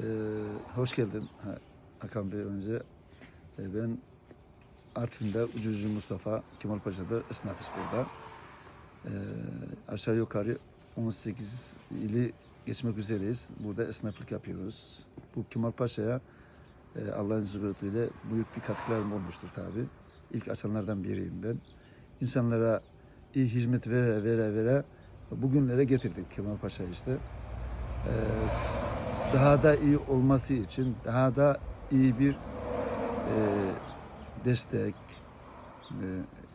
Ee, hoş geldin Ha- Hakan Bey önce. Ee, ben Artvin'de Ucucu Mustafa Kemalpaşa'da esnafız burada. Ee, aşağı yukarı 18 ili geçmek üzereyiz. Burada esnaflık yapıyoruz. Bu Kemalpaşa'ya e, Allah'ın zürriyetiyle büyük bir katkılarım olmuştur tabi. İlk açanlardan biriyim ben. İnsanlara iyi hizmet vere vere vere bugünlere getirdik Kemalpaşa işte. Ee, daha da iyi olması için daha da iyi bir e, destek, e,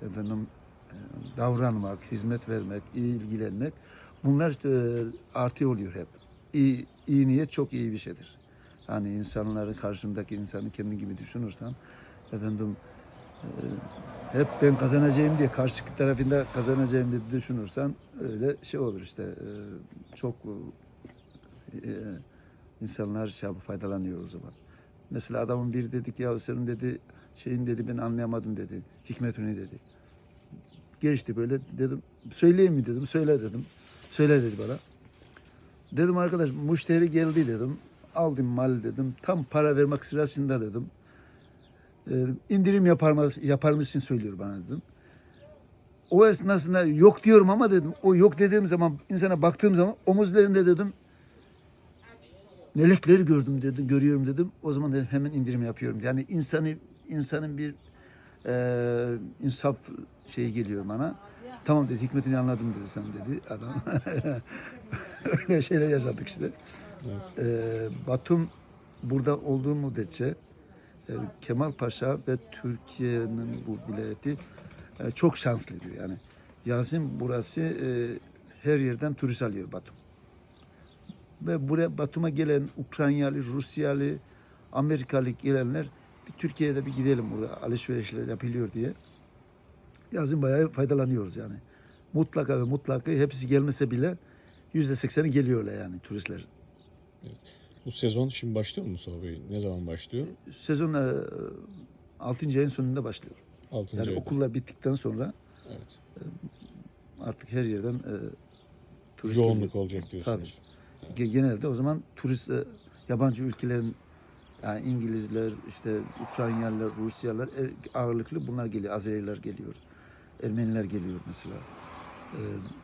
efendim e, davranmak, hizmet vermek, iyi ilgilenmek bunlar e, artı oluyor hep. İyi, iyi niyet çok iyi bir şeydir. Hani insanların karşındaki insanı kendi gibi düşünürsen efendim e, hep ben kazanacağım diye karşı tarafında kazanacağım diye düşünürsen öyle şey olur işte e, çok e, insanlar şey yapıp faydalanıyor o zaman. Mesela adamın biri dedik ya senin dedi şeyin dedi ben anlayamadım dedi. Hikmetini dedi. Geçti böyle dedim söyleyeyim mi dedim söyle dedim. Söyle dedi bana. Dedim arkadaş müşteri geldi dedim. Aldım mal dedim. Tam para vermek sırasında dedim. Ee, indirim yapar, yapar mısın söylüyor bana dedim. O esnasında yok diyorum ama dedim. O yok dediğim zaman insana baktığım zaman omuzlarında dedim melekleri gördüm dedim, görüyorum dedim. O zaman dedim, hemen indirim yapıyorum. Yani insanı insanın bir e, insaf şeyi geliyor bana. Tamam dedi hikmetini anladım dedi sen dedi adam. Öyle şeyler yaşadık işte. E, Batum burada olduğu müddetçe e, Kemal Paşa ve Türkiye'nin bu vilayeti e, çok şanslı diyor yani. Yazın burası e, her yerden turist alıyor Batum. Ve buraya Batum'a gelen Ukraynalı, Rusyalı, Amerikalı gelenler bir Türkiye'de bir gidelim burada alışverişler yapılıyor diye. Yazın bayağı faydalanıyoruz yani. Mutlaka ve mutlaka hepsi gelmese bile yüzde sekseni geliyorlar yani turistler. Bu sezon şimdi başlıyor mu Mustafa Bey? Ne zaman başlıyor? Sezon e, 6. ayın sonunda başlıyor. 6. Yani ayda. okullar bittikten sonra Evet. artık her yerden e, turist Yoğunluk geliyor. olacak diyorsunuz. Ge- Genelde o zaman turist e, yabancı ülkelerin yani İngilizler, işte Ukraynalılar, Rusyalılar e, ağırlıklı bunlar geliyor. Azeriler geliyor. Ermeniler geliyor mesela. E,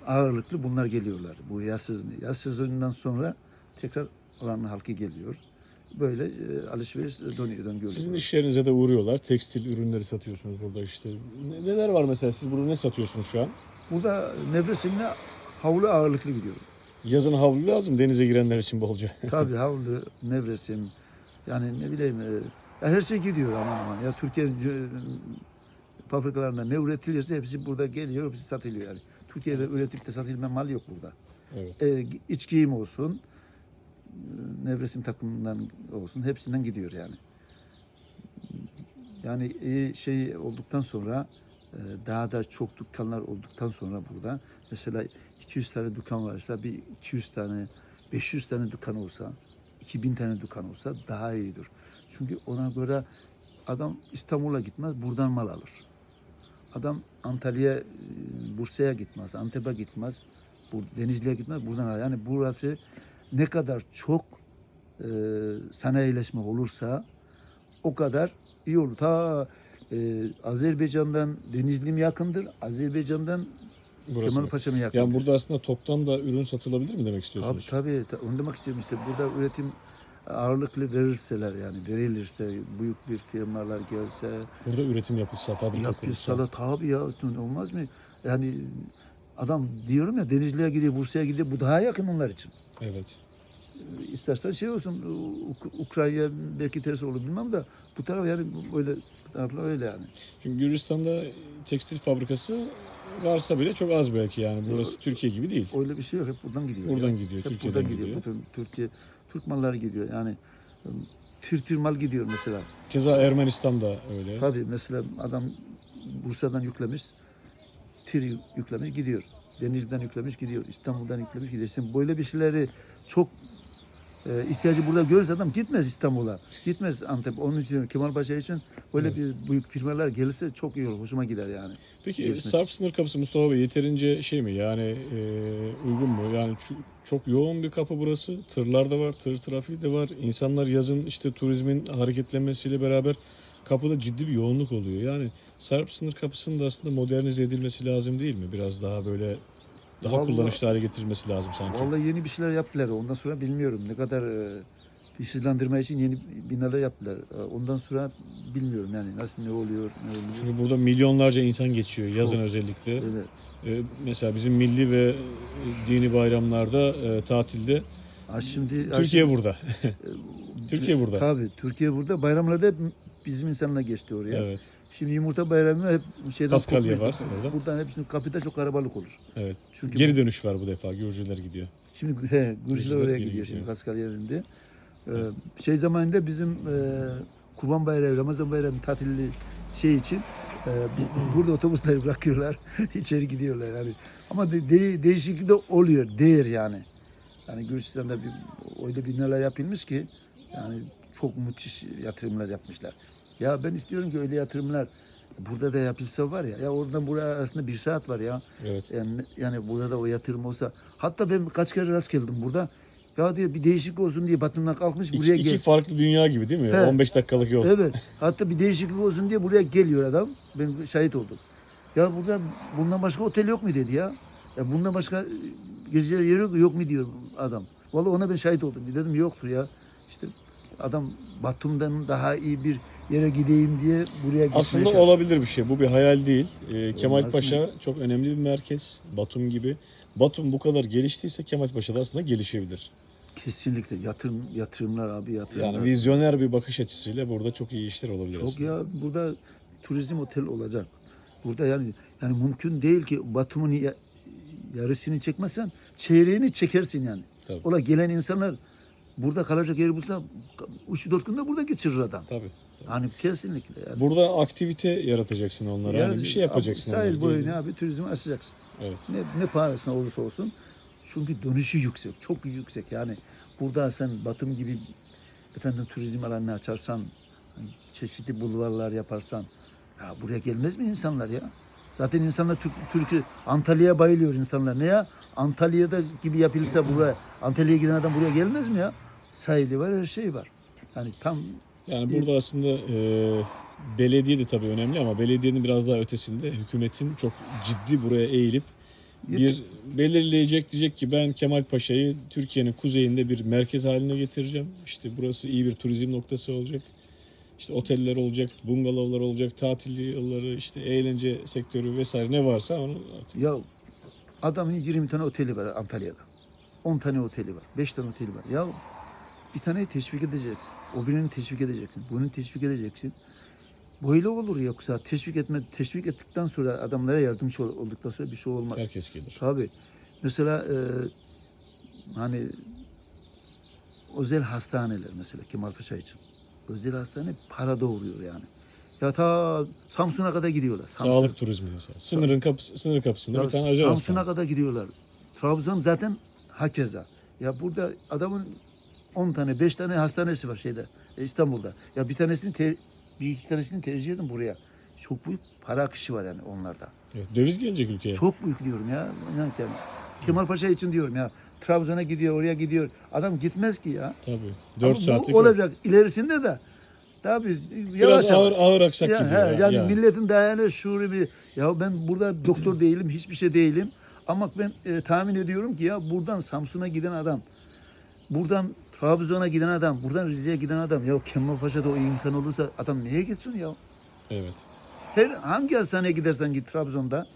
ağırlıklı bunlar geliyorlar. Bu yaz sezonu. Yaz sezonundan sonra tekrar oranın halkı geliyor. Böyle e, alışveriş dönüyor, döngü Sizin oluyor. işlerinize de uğruyorlar. Tekstil ürünleri satıyorsunuz burada işte. Ne- Neler var mesela? Siz burada ne satıyorsunuz şu an? Burada Nevresim'le havlu ağırlıklı gidiyor. Yazın havlu lazım denize girenler için bolca. Tabii havlu, nevresim, yani ne bileyim, e, her şey gidiyor aman aman. Ya Türkiye'nin e, fabrikalarında ne üretiliyorsa hepsi burada geliyor, hepsi satılıyor yani. Türkiye'de üretip de satılmayan mal yok burada. evet. E, iç giyim olsun, e, nevresim takımından olsun, hepsinden gidiyor yani. Yani iyi şey olduktan sonra e, daha da çok dükkanlar olduktan sonra burada mesela 200 tane dükkan varsa bir 200 tane 500 tane dükkan olsa 2000 tane dükkan olsa daha iyidir. Çünkü ona göre adam İstanbul'a gitmez buradan mal alır. Adam Antalya'ya, e, Bursa'ya gitmez, Antep'e gitmez, Denizli'ye gitmez buradan alır. Yani burası ne kadar çok e, sanayileşme olursa o kadar iyi olur. Ta e, Azerbaycan'dan Denizli yakındır? Azerbaycan'dan Burası. Kemal Paşa mı yakındır? Yani burada aslında toptan da ürün satılabilir mi demek Tabii istiyorsunuz? tabii. Ta- Onu demek istiyorum işte. Burada üretim ağırlıklı verirseler yani verilirse büyük bir firmalar gelse Burada üretim yapılsa, fabrika kurulsa. yapılsalar tabii ya olmaz mı? Yani adam diyorum ya Denizli'ye gidiyor, Bursa'ya gidiyor. Bu daha yakın onlar için. Evet. İstersen şey olsun Uk- Ukrayna belki ters olur bilmem de bu taraf yani böyle bu taraflar öyle yani. Çünkü Gürcistan'da tekstil fabrikası varsa bile çok az belki yani. Burası Türkiye gibi değil. Öyle bir şey yok. Hep buradan gidiyor. Buradan ya. gidiyor, Hep Türkiye'den buradan gidiyor. gidiyor. Bütün Türkiye Türk malları gidiyor. Yani ım, tür tür mal gidiyor mesela. Keza Ermenistan'da öyle. Tabii mesela adam Bursa'dan yüklemiş, tir yüklemiş gidiyor. Denizli'den yüklemiş gidiyor. İstanbul'dan yüklemiş gidiyor. Şimdi böyle bir şeyleri çok e, ihtiyacı burada görürse adam gitmez İstanbul'a. Gitmez Antep. Onun için Kemalpaşa için böyle Evet. bir büyük firmalar gelirse çok iyi olur. Hoşuma gider yani. Peki Geçmesi Sarp için. sınır kapısı Mustafa Bey yeterince şey mi yani e, uygun mu? Yani şu- çok yoğun bir kapı burası. Tırlar da var, tır trafiği de var. İnsanlar yazın işte turizmin hareketlenmesiyle beraber kapıda ciddi bir yoğunluk oluyor. Yani Sarp sınır kapısının da aslında modernize edilmesi lazım değil mi? Biraz daha böyle daha Vallahi- kullanışlı hale getirilmesi lazım sanki. Vallahi yeni bir şeyler yaptılar. Ondan sonra bilmiyorum ne kadar e, hızlandırma için yeni binalar yaptılar. E, Ondan sonra bilmiyorum yani nasıl ne oluyor ne oluyor. Çünkü burada milyonlarca insan geçiyor Çok. yazın özellikle. Evet. E, mesela bizim milli ve e, dini bayramlarda e, tatilde Ha şimdi ha Türkiye şimdi- burada. Türkiye burada. Tabii Türkiye burada. Bayramlarda hep bizim insanlar geçti oraya. Evet. Şimdi yumurta bayramı hep şeyden Paskalya var orada. Buradan hep şimdi kapıda çok kalabalık olur. Evet. Çünkü Geri dönüş var bu defa. Gürcüler gidiyor. Şimdi he, Gürcüler Gürcüler oraya geri gidiyor şimdi. Paskalya yerinde. Ee, şey zamanında bizim e, Kurban Bayramı, Ramazan Bayramı tatilli şey için e, bu- burada otobüsleri bırakıyorlar. içeri gidiyorlar yani. Ama de, de- değişiklik de oluyor. Değer yani. Yani Gürcistan'da bir, öyle binalar yapılmış ki yani çok müthiş yatırımlar yapmışlar. Ya ben istiyorum ki öyle yatırımlar burada da yapılsa var ya. Ya oradan buraya aslında bir saat var ya. Evet. Yani, yani burada da o yatırım olsa. Hatta ben kaç kere rast geldim burada. Ya diyor bir değişiklik olsun diye Batım'dan kalkmış İki, buraya iki gel. farklı dünya gibi değil mi? He. 15 dakikalık yol. Evet. Hatta bir değişiklik olsun diye buraya geliyor adam. Ben şahit oldum. Ya burada bundan başka otel yok mu dedi ya. Ya bundan başka gezecek yeri yok, yok mu diyor adam. Vallahi ona ben şahit oldum. Dedim yoktur ya. İşte adam Batum'dan daha iyi bir yere gideyim diye buraya gitmeye Aslında çalışıyor. olabilir bir şey. Bu bir hayal değil. Ee, Kemal Paşa çok önemli bir merkez. Batum gibi. Batum bu kadar geliştiyse Kemal Paşa da aslında gelişebilir. Kesinlikle yatırım yatırımlar abi yatırımlar. Yani vizyoner bir bakış açısıyla burada çok iyi işler olabilir Çok aslında. ya burada turizm otel olacak. Burada yani yani mümkün değil ki Batum'un ya- yarısını çekmezsen çeyreğini çekersin yani. Tabii. Ola gelen insanlar burada kalacak yeri bulsa 3-4 günde burada geçirir adam. Tabii. Hani kesinlikle yani. Burada aktivite yaratacaksın onlara. Yani Yani bir şey yapacaksın. Sahil boyu ne abi turizmi açacaksın. Evet. Ne, ne pahasına olursa olsun. Çünkü dönüşü yüksek. Çok yüksek. Yani burada sen Batum gibi efendim turizm alanını açarsan çeşitli bulvarlar yaparsan ya buraya gelmez mi insanlar ya? Zaten insanlar Türk, Türk'ü Antalya'ya bayılıyor insanlar. Ne ya? Antalya'da gibi yapılsa buraya Antalya'ya giden adam buraya gelmez mi ya? Sahili var, her şey var. Yani tam Yani burada aslında e, belediye de tabii önemli ama belediyenin biraz daha ötesinde hükümetin çok ciddi buraya eğilip bir belirleyecek diyecek ki ben Kemal Paşa'yı Türkiye'nin kuzeyinde bir merkez haline getireceğim. İşte burası iyi bir turizm noktası olacak. İşte oteller olacak, bungalovlar olacak, tatil yolları, işte eğlence sektörü vesaire ne varsa onu artık Ya adamın 20 tane oteli var Antalya'da. 10 tane oteli var. 5 tane oteli var. Ya bir taneyi teşvik edeceksin. O birini teşvik edeceksin. Bunu teşvik edeceksin. Böyle olur yoksa teşvik etme teşvik ettikten sonra adamlara yardımcı ol- olduktan sonra bir şey olmaz. herkes gelir. Tabii. Mesela e, hani özel hastaneler mesela Kemalpaşa için. Özel hastane para doğuruyor yani. Ya ta Samsun'a kadar gidiyorlar. Samsun. Sağlık turizmi mesela. Sınırın kapısı, sınır kapısında Ya bir tane özel Samsun'a kadar gidiyorlar. Trabzon zaten hakeza. Ya burada adamın 10 tane 5 tane hastanesi var şeyde e, İstanbul'da. Ya bir tanesini te- bir iki tanesini tercih edin buraya. Çok büyük para akışı var yani onlarda. Evet, döviz gelecek ülkeye. Çok büyük diyorum ya. İnan ki yani. Kemal Paşa için diyorum ya. Trabzon'a gidiyor, oraya gidiyor. Adam gitmez ki ya. Tabii. Ama 4 bu saatlik yol. olacak ilerisinde de. Tabii Biraz yavaş ağır yavaş. ağır aksak Ya, gidiyor. he, ya. yani Ya. milletin dayanı şuuru bir ya ben burada doktor değilim hiçbir şey değilim ama ben e, tahmin ediyorum ki ya buradan Samsun'a giden adam buradan Trabzon'a giden adam buradan Rize'ye giden adam ya Kemalpaşa'da o imkan olursa adam niye gitsin ya Evet. her hangi hastaneye gidersen git Trabzon'da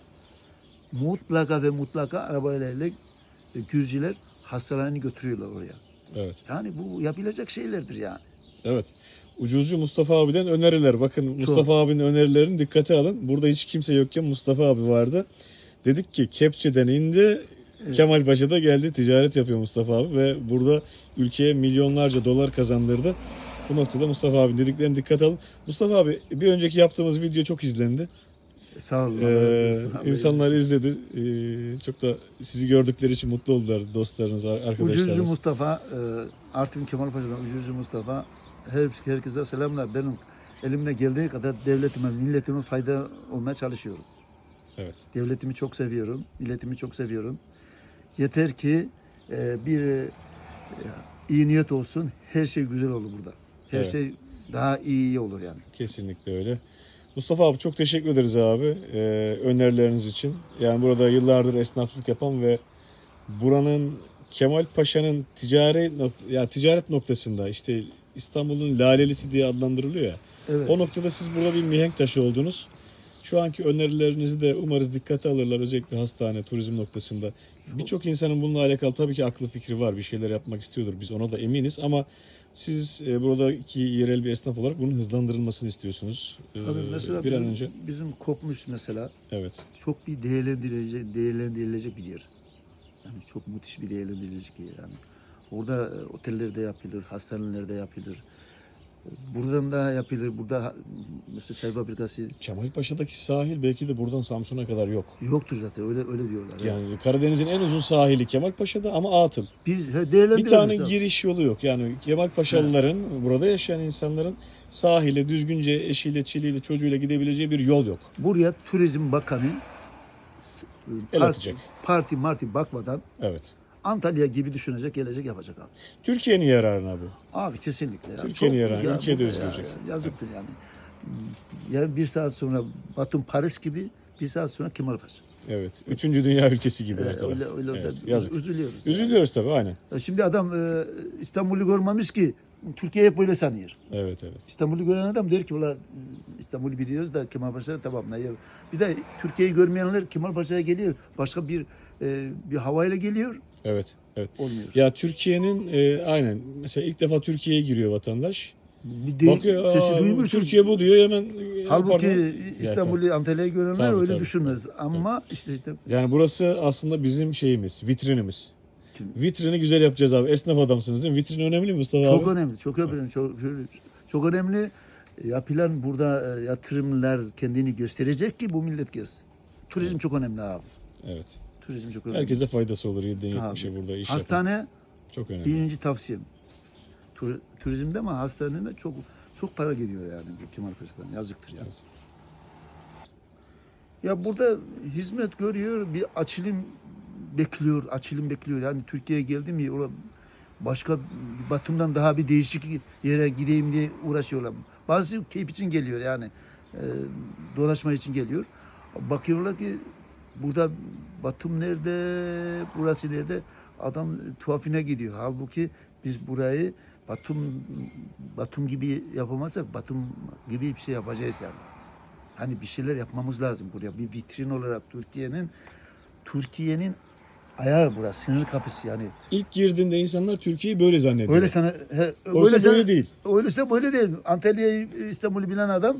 mutlaka ve mutlaka arabayla e, Gürcüler hastalarını götürüyorlar oraya. Evet. Yani bu yapılacak şeylerdir yani. Evet. Ucuzcu Mustafa abiden öneriler. Bakın Mustafa abinin önerilerini dikkate alın. Burada hiç kimse yokken Mustafa abi vardı. Dedik ki Kepçe'den indi. Kemal Paşa'da geldi. Ticaret yapıyor Mustafa abi ve burada ülkeye milyonlarca dolar kazandırdı. Bu noktada Mustafa abi dediklerini dikkate alın. Mustafa abi bir önceki yaptığımız video çok izlendi. Sağ olun. Ee, insanlar izledi. Ee, çok da sizi gördükleri için mutlu oldular dostlarınız, ar- arkadaşlarınız. Ucuzcu Mustafa, e, Artvin Kemalpaşa'dan Ucuzcu Mustafa, her, herkese selamlar. Benim elimde geldiği kadar devletime, milletime fayda olmaya çalışıyorum. Evet. Devletimi çok seviyorum, milletimi çok seviyorum. Yeter ki e, bir e, iyi niyet olsun, her şey güzel olur burada. Her Evet. şey daha iyi olur yani. Kesinlikle öyle. Mustafa abi çok teşekkür ederiz abi ee, önerileriniz için. Yani burada yıllardır esnaflık yapan ve buranın Kemal Paşa'nın ticari ya ticaret noktasında işte İstanbul'un lalelisi diye adlandırılıyor ya. Evet. O noktada siz burada bir mihenk taşı oldunuz. Şu anki önerilerinizi de umarız dikkate alırlar özellikle hastane, turizm noktasında. Birçok insanın bununla alakalı tabii ki aklı fikri var. Bir şeyler yapmak istiyordur. Biz ona da eminiz ama siz e, buradaki yerel bir esnaf olarak bunun hızlandırılmasını istiyorsunuz. Ee, Tabii mesela bir an bizim, önce. bizim kopmuş mesela Evet. çok bir değerlendirilecek, değerlendirilecek bir yer. Yani çok müthiş bir değerlendirilecek yer yani. Orada e, otellerde yapılır, hastanelerde yapılır. Buradan da yapılır. Burada mesela çay fabrikası Kemal Paşa'daki sahil belki de buradan Samsun'a kadar yok. yoktur zaten. Öyle öyle diyorlar. Yani. Yani Karadeniz'in en uzun sahili Kemal Paşa'da ama atıl. Biz he, Bir değerlendiriyoruz. tane abi. giriş yolu yok. Yani Kemal Paşalıların, burada yaşayan insanların sahile düzgünce eşiyle, çiliyle, çocuğuyla gidebileceği bir yol yok. Buraya Turizm Bakanı s- El parti, atacak. parti marti bakmadan Evet. Antalya gibi düşünecek, gelecek yapacak abi. Türkiye'nin yararına bu. Abi kesinlikle. Ya. Türkiye'nin yararı, ya ülkeye de bu- özgü ya- Yazıktır yani. Ya bir saat sonra Batum Paris gibi, bir saat sonra Kemalpaşa. Evet. Üçüncü dünya ülkesi gibi. Ee, taraf. öyle öyle Evet, yazık. üzülüyoruz. yani. Üzülüyoruz tabii aynen. Ya Şimdi adam e, İstanbul'u görmemiş ki Türkiye hep böyle sanıyor. Evet evet. İstanbul'u gören adam der ki ulan İstanbul'u biliyoruz da Kemalpaşa tamam ne. Bir de Türkiye'yi görmeyenler Kemalpaşa'ya geliyor. Başka bir e, bir havayla geliyor. Evet. Evet. Olmuyor. Ya Türkiye'nin e, aynen mesela ilk defa Türkiye'ye giriyor vatandaş. Bir de, Bakıyor sesi "Aa, duymuş. Türkiye bu diyor hemen. e, Halbuki. İstanbul'u Antalya'yı görenler Tabii, öyle tabii. düşünmez. Ama işte işte Yani burası aslında bizim şeyimiz, vitrinimiz. Kim? Vitrini güzel yapacağız abi. Esnaf adamsınız değil mi? Vitrin önemli mi Mustafa çok abi? önemli. Çok önemli. Çok, çok önemli. Yapılan burada e, yatırımlar kendini gösterecek ki bu millet gelsin. Turizm çok önemli abi. Evet. Turizm çok önemli. Herkese faydası olur 7'den Tabii. 70'e burada iş Hastane yapın. Çok önemli. birinci tavsiyem. Tur, turizmde ama hastanede çok çok para geliyor yani bu Kemalpaşa'dan. Yazıktır yani. Evet. Ya burada hizmet görüyor, bir açılım bekliyor, açılım bekliyor. Yani Türkiye'ye geldim ya, başka Batum'dan daha bir değişik yere gideyim diye uğraşıyorlar. Bazı keyif için geliyor yani, e, dolaşma için geliyor. Bakıyorlar ki burada Batum nerede, burası nerede? Adam tuhafine gidiyor. Halbuki biz burayı Batum Batum gibi yapamazsak Batum gibi bir şey yapacağız yani. Hani bir şeyler yapmamız lazım buraya. Bir vitrin olarak Türkiye'nin Türkiye'nin ayağı burası, sınır kapısı yani. İlk girdiğinde insanlar Türkiye'yi böyle zannediyor. Öyle sana he, öyle sana- böyle değil. Öyleyse böyle değil. Antalya'yı, İstanbul'u bilen adam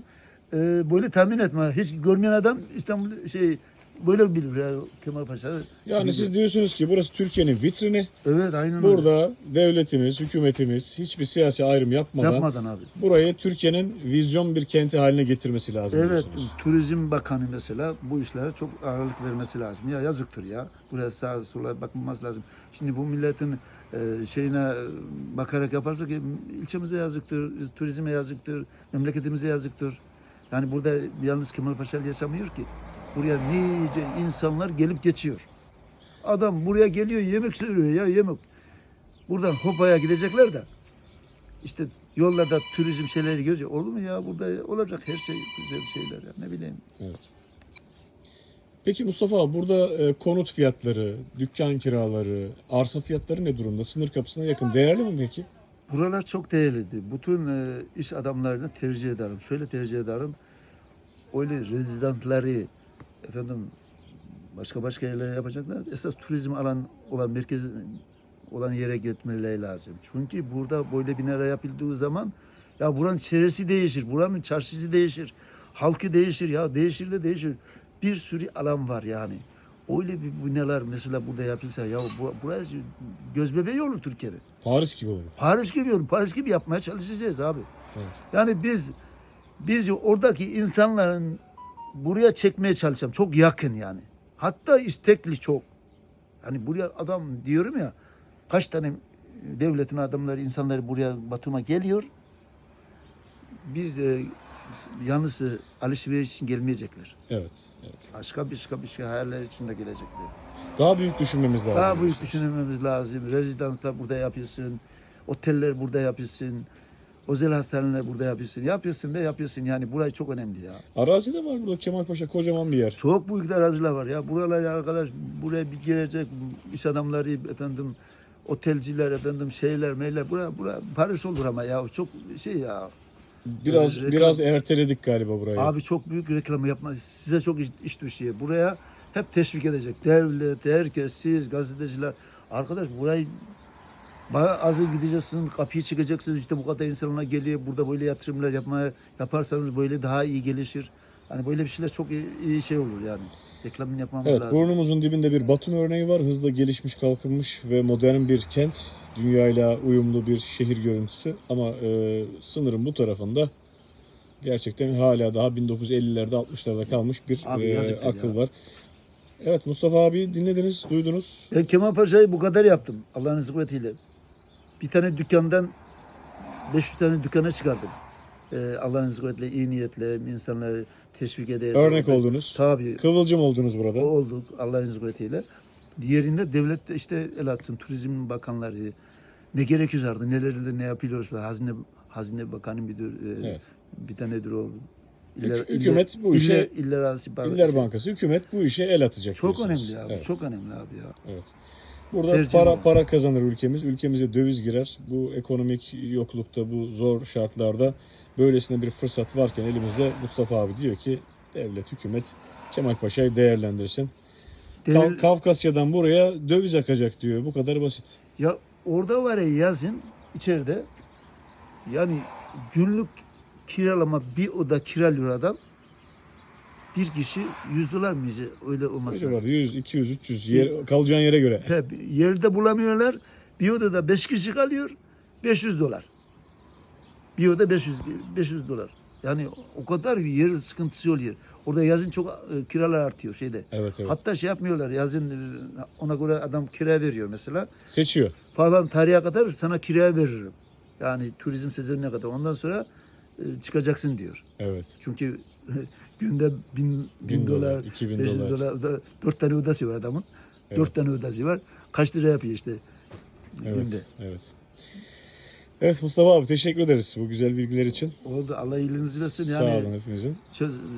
e, böyle tahmin etme. Hiç görmeyen adam İstanbul şey böyle bilir ya Kemalpaşa. Yani siz diyorsunuz ki burası Türkiye'nin vitrini. Evet aynen öyle. Burada devletimiz, hükümetimiz hiçbir siyasi ayrım yapmadan, Yapmadan abi. burayı Türkiye'nin vizyon bir kenti haline getirmesi lazım Evet, diyorsunuz. Turizm Bakanı mesela bu işlere çok ağırlık vermesi lazım. Ya yazıktır ya. Buraya sağa sola bakılması lazım. Şimdi bu milletin e, şeyine e, bakarak yaparsak e, ilçemize yazıktır, turizme yazıktır, memleketimize yazıktır. Yani burada yalnız Kemalpaşa yaşamıyor ki. Buraya nice insanlar gelip geçiyor. Adam buraya geliyor yemek söylüyor ya yemek. Buradan Hopa'ya gidecekler de işte yollarda turizm şeyleri görecek. Olur mu ya burada olacak her şey güzel şeyler ya ne bileyim. Evet. Peki Mustafa abi burada e, konut fiyatları, dükkan kiraları, arsa fiyatları ne durumda? Sınır kapısına yakın. Değerli mi peki? Buralar çok değerlidir. Bütün e, iş adamlarını tercih ederim. Şöyle tercih ederim. Öyle rezidantları efendim başka başka yerlere yapacaklar. Esas turizm alan olan merkez olan yere gitmeleri lazım. Çünkü burada böyle binalar yapıldığı zaman ya buranın çevresi değişir, buranın çarşısı değişir, halkı değişir ya değişir de değişir. Bir sürü alan var yani. Öyle bir binalar mesela burada yapılsa ya bu, burası göz bebeği olur Türkiye'de. Paris gibi olur. Paris gibi olur. Paris gibi yapmaya çalışacağız abi. Evet. Yani biz biz oradaki insanların buraya çekmeye çalışacağım. Çok yakın yani. Hatta istekli çok. Hani buraya adam diyorum ya kaç tane devletin adamları, insanları buraya Batum'a geliyor. Biz e, yalnız e, alışveriş için gelmeyecekler. Evet. evet. Başka başka bir şey hayaller içinde gelecekler. Daha büyük düşünmemiz lazım. Daha büyük diyorsunuz. düşünmemiz lazım. Rezidanslar burada yapılsın. Oteller burada yapılsın. Özel hastaneler burada yapılsın. Yapılsın da yapılsın. Yani burayı çok önemli ya. Arazi de var burada Kemalpaşa kocaman bir yer. Çok büyük araziler var ya. Buralar ya arkadaş buraya bir girecek iş adamları efendim otelciler efendim şeyler meyler buraya buraya Paris olur ama ya çok şey ya. Biraz Reklam- biraz erteledik galiba burayı. Abi çok büyük reklam yapma. Size çok iş, iş düşüyor. Buraya hep teşvik edecek. Devlet, herkes, siz, gazeteciler. Arkadaş burayı Ba- azı gideceksin, kapıyı çıkacaksınız işte bu kadar insanlar geliyor. Burada böyle yatırımlar yapmaya yaparsanız böyle daha iyi gelişir. Hani böyle bir şeyler çok iyi, iyi şey olur yani. Reklamını yapmamız Evet, lazım. burnumuzun dibinde bir Batum örneği var. Hızla gelişmiş, kalkınmış ve modern bir kent. Dünyayla uyumlu bir şehir görüntüsü. Ama e, sınırın bu tarafında gerçekten hala daha 1950'lerde 60'larda kalmış bir Abi e, akıl ya. var. Evet Mustafa abi dinlediniz, duydunuz. Ben Kemal Paşa'yı bu kadar yaptım Allah'ın hizmetiyle. Bir tane dükkandan 500 tane dükkana çıkardım. Ee, Allah'ın hizmetiyle, iyi niyetle insanları teşvik ederek. Örnek oldunuz. Tabii. Kıvılcım oldunuz burada. Olduk Allah'ın hizmetiyle. Diğerinde devlet de işte el atsın. Turizm bakanları ne gerekiyorsa nelerinde ne yapıyorsa hazine hazine bakanı müdür e, Evet. bir tanedir o. Hük- hükümet bu işe- iller, iller bazı İller şey. Bankası, hükümet bu işe el atacak. Çok diyorsunuz. önemli abi. Evet. Çok önemli abi ya. Evet. Burada Tercih para mi? para kazanır ülkemiz. Ülkemize döviz girer. Bu ekonomik yoklukta, bu zor şartlarda böylesine bir fırsat varken elimizde Mustafa abi diyor ki devlet, hükümet Kemal Paşa'yı değerlendirsin. Devlet- Kafkasya'dan buraya döviz akacak diyor. Bu kadar basit. Ya orada var ya yazın içeride yani günlük kiralama bir oda kiralıyor adam. Bir kişi 100 dolar mı yiyecek? öyle olması Öyle lazım. var. 100, 200, 300 yer, kalacağın yere göre. He, yerde bulamıyorlar. Bir odada 5 kişi kalıyor. 500 dolar. Bir oda 500 500 dolar. Yani o kadar bir yer sıkıntısı oluyor. Orada yazın çok e, kiralar artıyor şeyde. Evet evet. Hatta şey yapmıyorlar. Yazın e, ona göre adam kira veriyor mesela. Seçiyor. Falan tarihe kadar sana kiraya veririm. Yani turizm sezonuna kadar. Ondan sonra e, çıkacaksın diyor. Evet. Çünkü günde bin, bin, Bin dolar, iki bin 500 dolar. dolar, da- dört tane odası var adamın. Evet. Dört tane odası var. Kaç lira yapıyor işte Evet. günde. Evet. Evet Mustafa abi teşekkür ederiz bu güzel bilgiler için. Oldu. Allah iyiliğinizi versin. Sağ Yani olun hepimizin.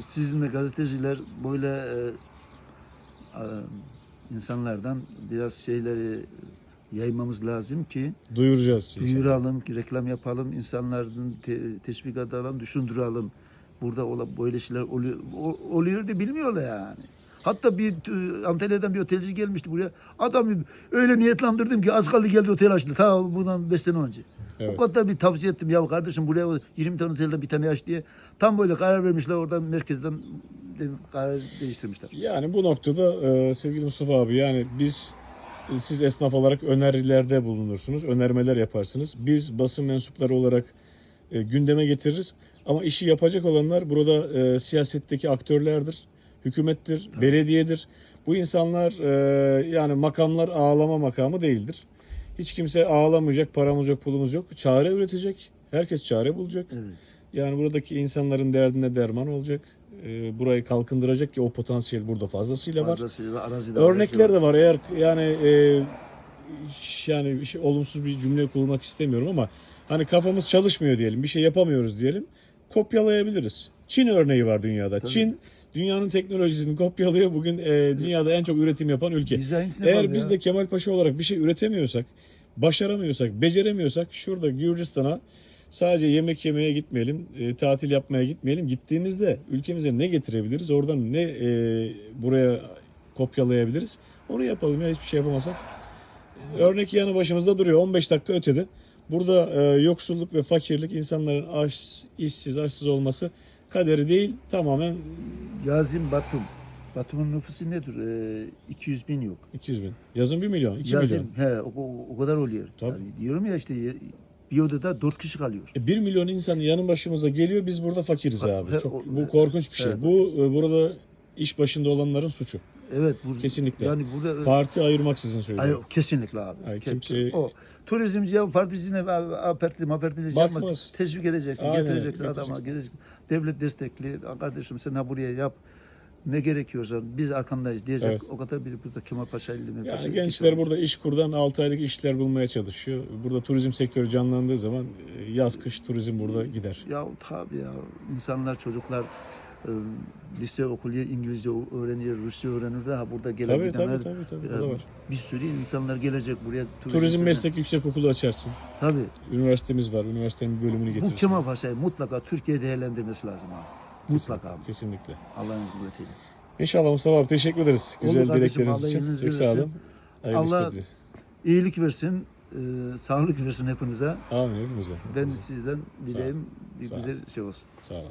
sizin de gazeteciler böyle e, e, insanlardan biraz şeyleri yaymamız lazım ki Duyuracağız. duyuralım, ki reklam yapalım, insanların te, teşvik edelim, düşündürelim. Burada böyle şeyler oluyor, oluyor da bilmiyorlar yani. Hatta bir e, Antalya'dan bir otelci gelmişti buraya. Adamı öyle niyetlendirdim ki az kaldı geldi otel açtı. Ta bundan 5 sene önce. Evet. O kadar bir tavsiye ettim. Ya kardeşim buraya o 20 tane otelden bir tane aç diye. Tam böyle karar vermişler oradan merkezden de- karar değiştirmişler. Yani bu noktada e, sevgili Mustafa abi yani biz e, siz esnaf olarak önerilerde bulunursunuz, önermeler yaparsınız. Biz basın mensupları olarak e, gündeme getiririz. Ama işi yapacak olanlar burada e, siyasetteki aktörlerdir, hükümettir, belediyedir. Bu insanlar e, yani makamlar ağlama makamı değildir. Hiç kimse ağlamayacak, paramız yok, pulumuz yok. Çare üretecek. Herkes çare bulacak. Evet. Yani buradaki insanların derdine derman olacak. E, burayı kalkındıracak ki o potansiyel burada fazlasıyla var. Fazlası var. Arazide var, Örnekler de var. Eğer yani e, yani şey, olumsuz bir cümle kurmak istemiyorum ama hani kafamız çalışmıyor diyelim. Bir şey yapamıyoruz diyelim. Kopyalayabiliriz. Çin örneği var dünyada. Tabii. Çin dünyanın teknolojisini kopyalıyor. Bugün e, dünyada en çok üretim yapan ülke. Eğer biz ya. de Kemal Paşa olarak bir şey üretemiyorsak, başaramıyorsak, beceremiyorsak şurada Gürcistan'a sadece yemek yemeye gitmeyelim, e, tatil yapmaya gitmeyelim. Gittiğimizde ülkemize ne getirebiliriz? Oradan ne e, buraya kopyalayabiliriz? Onu yapalım ya hiçbir şey yapamasak. Örnek yanı başımızda duruyor. 15 dakika ötede. Burada e, yoksulluk ve fakirlik insanların aç, işsiz, açsız olması kaderi değil. Tamamen Yazın Batum. Batum'un nüfusu nedir? Ee, 200 bin yok. 200 bin. Yazın 1 milyon, 2 Yazın, milyon. he, o, o, kadar oluyor. Tabii. Yani diyorum ya işte bir odada dört kişi kalıyor. E, 1 milyon insan yanın başımıza geliyor biz burada fakiriz abi. he, Çok, o- bu korkunç bir şey. Evet. Bu e, burada iş başında olanların suçu. Evet. Bu, Kesinlikle. Yani burada Parti ayırmaksızın söylüyorum. Hayır, kesinlikle abi. Ay, Ke- kimse- o turizmciye partisine aperti maperti Bakmaz. yapmaz. Teşvik edeceksin, Aynen, getireceksin adama. getireceksin. Devlet destekli. Kardeşim sen ha buraya yap. Ne gerekiyorsa biz arkandayız diyecek. Evet. O kadar bir burada Kemal Paşa ilmi. Yani gençler burada iş kurdan 6 aylık işler bulmaya çalışıyor. Burada turizm sektörü canlandığı zaman e, yaz kış turizm burada gider. Ya tabii ya insanlar çocuklar lise okuyor, İngilizce öğreniyor, Rusça öğrenir de ha burada gelen Tabii gidenler tabii tabii, tabii. e, var. bir sürü insanlar gelecek buraya. Turizm sürü- meslek yüksek okulu açarsın. Tabii. Üniversitemiz var. Üniversitenin bir bölümünü Bu getirirsin. Kemal Paşa'yı mutlaka Türkiye değerlendirmesi lazım abi. Mutlaka abi. Kesinlikle. Allah'ın izniyle. İnşallah Mustafa abi teşekkür ederiz. Güzel Olur kardeşim, dilekleriniz için. Çok sağ olun. Hayırlı Allah- işler. İyilik versin, e, sağlık versin hepinize. Amin hepimize. Ben Hepimize. sizden dileğim bir güzel şey olsun. Sağ ol abi.